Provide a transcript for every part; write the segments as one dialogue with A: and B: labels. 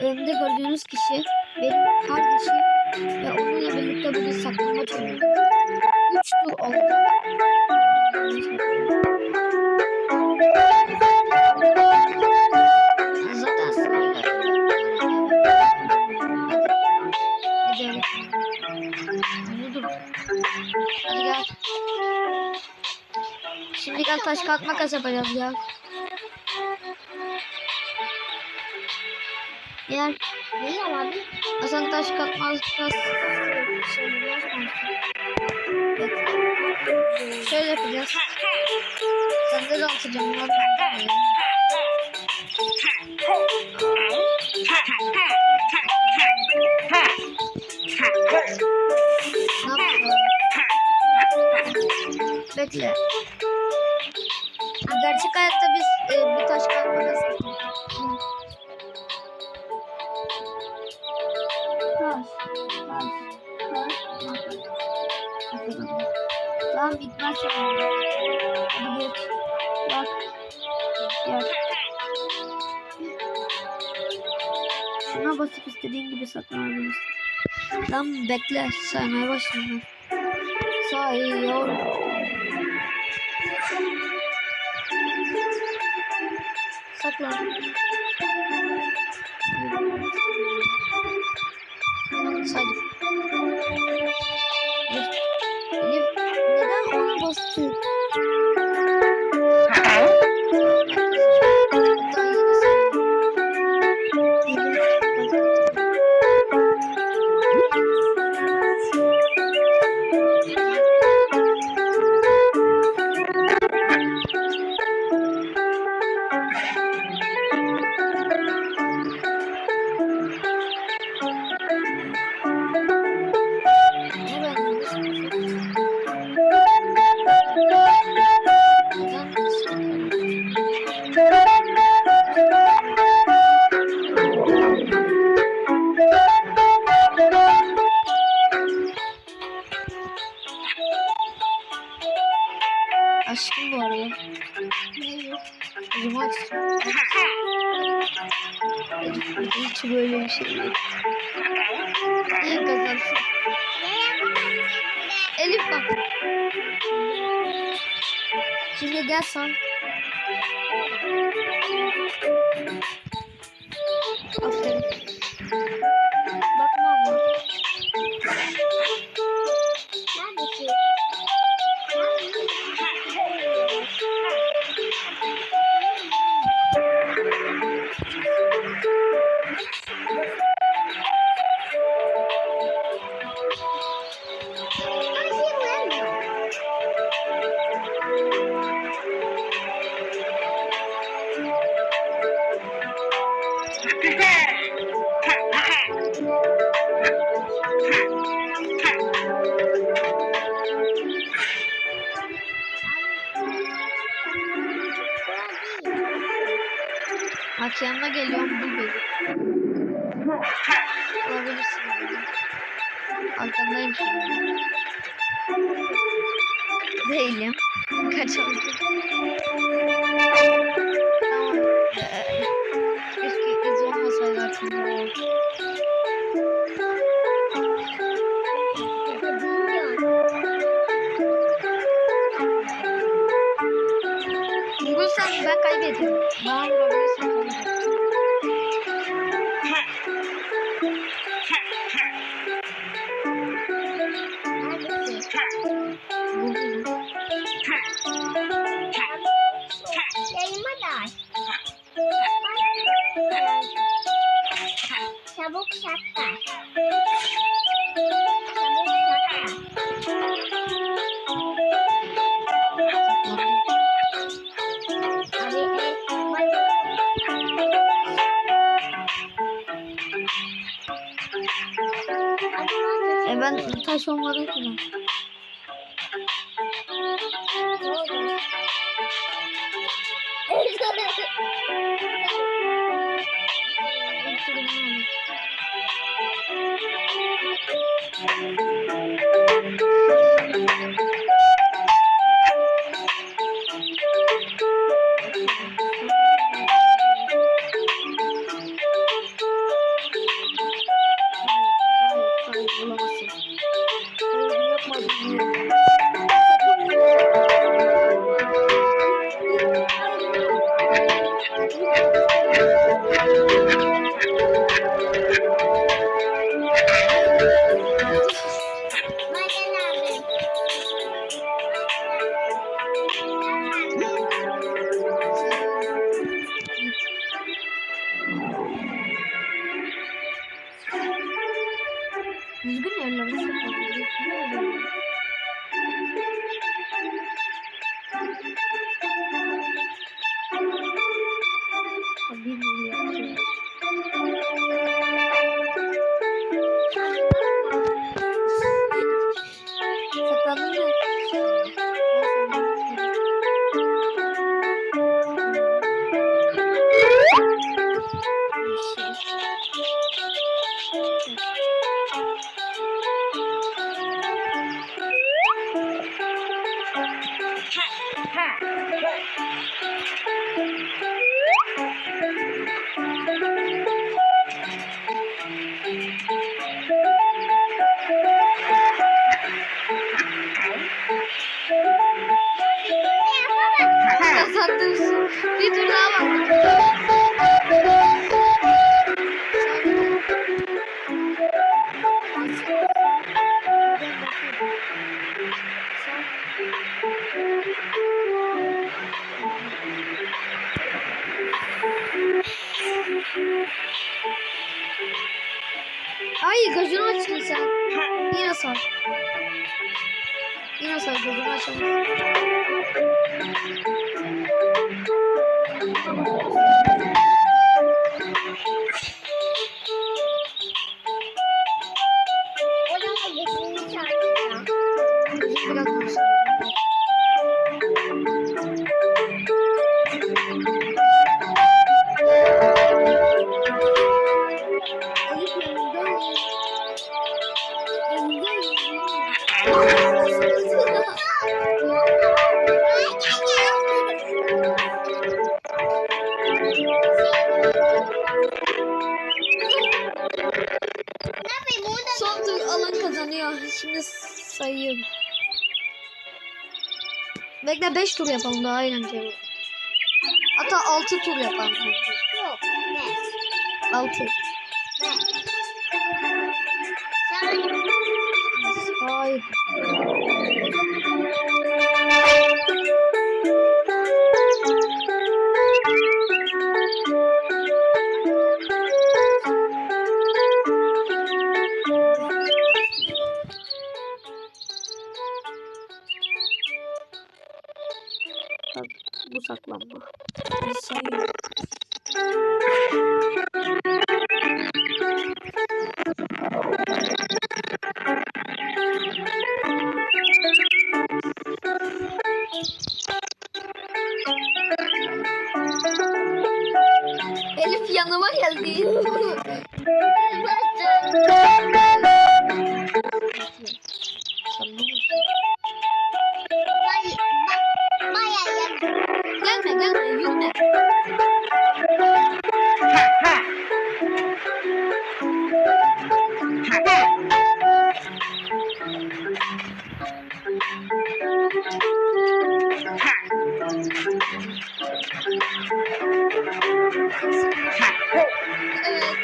A: önümde gördüğünüz kişi benim kardeşim ve onunla birlikte bugün saklanma oynuyoruz. Üç tur oldu. Zaten. Hadi gel. Şimdi gel taş kalk makas yapacağız ya. Gel.
B: Ne abi?
A: Hasan taş kalk makas. Evet. Şöyle yapacağız. Sende de atacağım. Ne yapacağız? Bekle.
B: Tamam bitmez sonra. Hadi geç. Bak. Gel.
A: Şuna basıp istediğin gibi saklanabilirsin. Lan bekle saymaya başlayayım ben. Sayıyorum. Saklan. Hiç böyle bir şey değil. Kazansın. Elif bak. Şimdi gel sen. Aferin. Bak yanına geliyorum bul beni. Olabilirsin. Arkandayım şimdi. Değilim. Kaçalım. Tamam. Aklımda. Vurursan ben kaybederim. Bana vurabilirsen kaybederim. şaka. Ben taş olmadım ki ben. Thank you. Right. Sar. Yine sar gözünü açalım. Alan kazanıyor. Şimdi sayıyorum. Bekle 5 tur yapalım daha eğlenceli. Hatta 6 tur yapalım. 6. Hayır. รื่องยุ่งเนี่ยฮ่า
B: ฮ่า
A: ค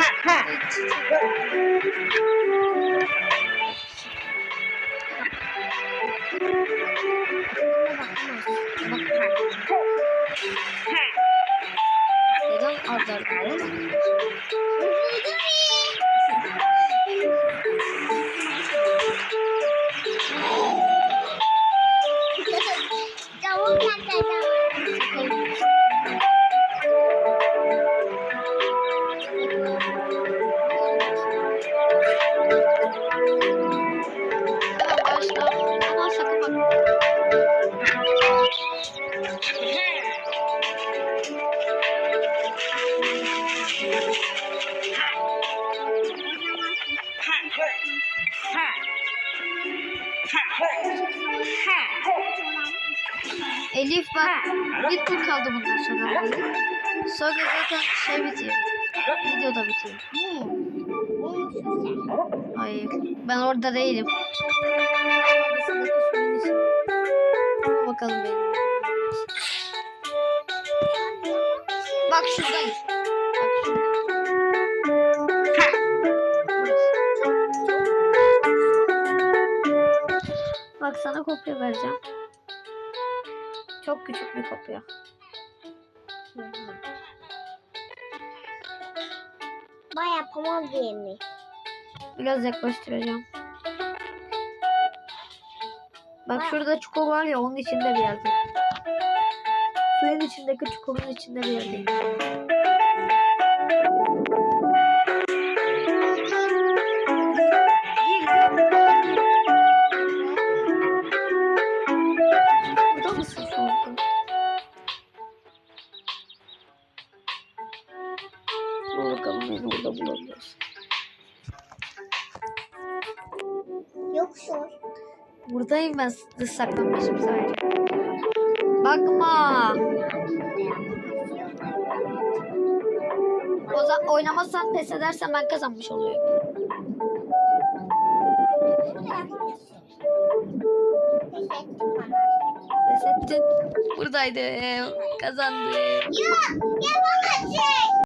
A: ่ะค่ะ Elif bak. Bir tur kaldı bundan sonra. Sonra zaten şey bitiyor. Video da bitiyor. Hayır. Ben orada değilim. Bakalım benim. Bak şuradayım. Bak şurada. Bak sana kopya vereceğim. Çok küçük bir kopya.
B: Baya pamuk diye mi?
A: Biraz yaklaştıracağım. Bak şurada çukur var ya onun içinde bir yerde. Suyun içindeki çukurun içinde bir yerde. Ben s- saklanmışım sadece. Bakma. O zaman oynamazsan pes edersen ben kazanmış oluyorum. Pes ettin. Buradaydım. Kazandım.
B: Ya, ya bana şey.